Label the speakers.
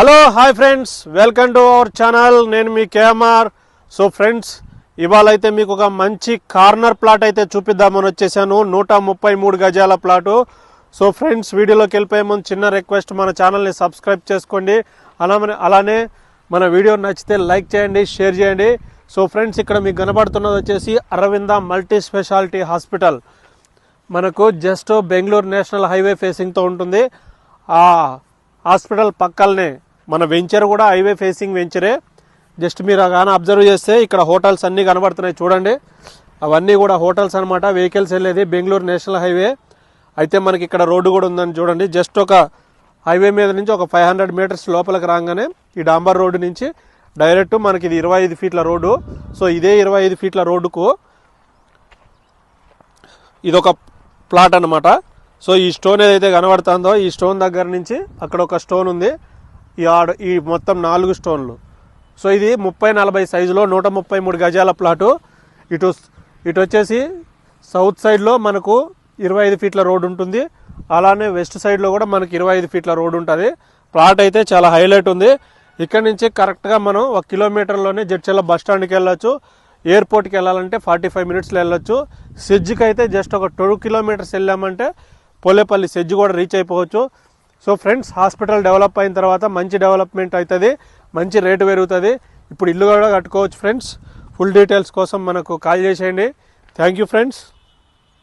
Speaker 1: Hello hi friends welcome to our channel నేను మీ KMR. So friends ఇవాళ అయితే మీకు ఒక మంచి కార్నర్ ప్లాట్ అయితే చూపిద్దామని వచ్చేసాను. నూట ముప్పై మూడు గజాల ప్లాటు. సో ఫ్రెండ్స్ వీడియోలోకి వెళ్ళిపోయే ముందు చిన్న రిక్వెస్ట్ మన ఛానల్ని సబ్స్క్రైబ్ చేసుకోండి. అలా అలానే మన వీడియో నచ్చితే లైక్ చేయండి షేర్ చేయండి. సో ఫ్రెండ్స్ ఇక్కడ మీకు కనబడుతున్నది వచ్చేసి అరవింద మల్టీ స్పెషాలిటీ హాస్పిటల్. మనకు జస్ట్ బెంగళూరు నేషనల్ హైవే ఫేసింగ్తో ఉంటుంది. ఆ హాస్పిటల్ పక్కలనే మన వెంచర్ కూడా హైవే ఫేసింగ్ వెంచరే. జస్ట్ మీరు కానీ అబ్జర్వ్ చేస్తే ఇక్కడ హోటల్స్ అన్నీ కనబడుతున్నాయి చూడండి. అవన్నీ కూడా హోటల్స్ అనమాట వెహికల్స్ వెళ్ళేది బెంగళూరు నేషనల్ హైవే. అయితే మనకి ఇక్కడ రోడ్డు కూడా ఉందని చూడండి. జస్ట్ ఒక హైవే మీద నుంచి ఒక ఫైవ్ హండ్రెడ్ మీటర్స్ లోపలికి రాగానే ఈ డాంబర్ రోడ్డు నుంచి డైరెక్ట్ మనకి ఇది ఇరవై ఐదు ఫీట్ల రోడ్డు. సో ఇదే ఇరవై ఐదు ఫీట్ల రోడ్డుకు ఇదొక ప్లాట్ అన్నమాట. సో ఈ స్టోన్ ఏదైతే కనబడుతుందో ఈ స్టోన్ దగ్గర నుంచి అక్కడ ఒక స్టోన్ ఉంది. ఈ ఆడ ఈ మొత్తం నాలుగు స్టోన్లు. సో ఇది ముప్పై నలభై సైజులో నూట ముప్పై మూడు గజాల ప్లాటు. ఇటు ఇటు వచ్చేసి సౌత్ సైడ్లో మనకు ఇరవై ఐదు ఫీట్ల రోడ్ ఉంటుంది. అలానే వెస్ట్ సైడ్లో కూడా మనకి ఇరవై ఐదు ఫీట్ల రోడ్ ఉంటుంది. ప్లాట్ అయితే చాలా హైలైట్ ఉంది. ఇక్కడ నుంచి కరెక్ట్గా మనం ఒక కిలోమీటర్లోనే జడ్చెల్ల బస్ స్టాండ్కి వెళ్ళొచ్చు. ఎయిర్పోర్ట్కి వెళ్ళాలంటే ఫార్టీ ఫైవ్ మినిట్స్లో వెళ్ళొచ్చు. సెజ్జికి అయితే జస్ట్ ఒక టూ కిలోమీటర్స్ వెళ్ళామంటే పోలేపల్లి సెజ్జి కూడా రీచ్ అయిపోవచ్చు. సో ఫ్రెండ్స్ హాస్పిటల్ డెవలప్ అయిన తర్వాత మంచి డెవలప్మెంట్ అవుతుంది మంచి రేటు పెరుగుతుంది. ఇప్పుడు ఇల్లు కూడా కట్టుకోవచ్చు ఫ్రెండ్స్. ఫుల్ డీటెయిల్స్ కోసం మనకు కాల్ చేసేయండి. Thank you friends.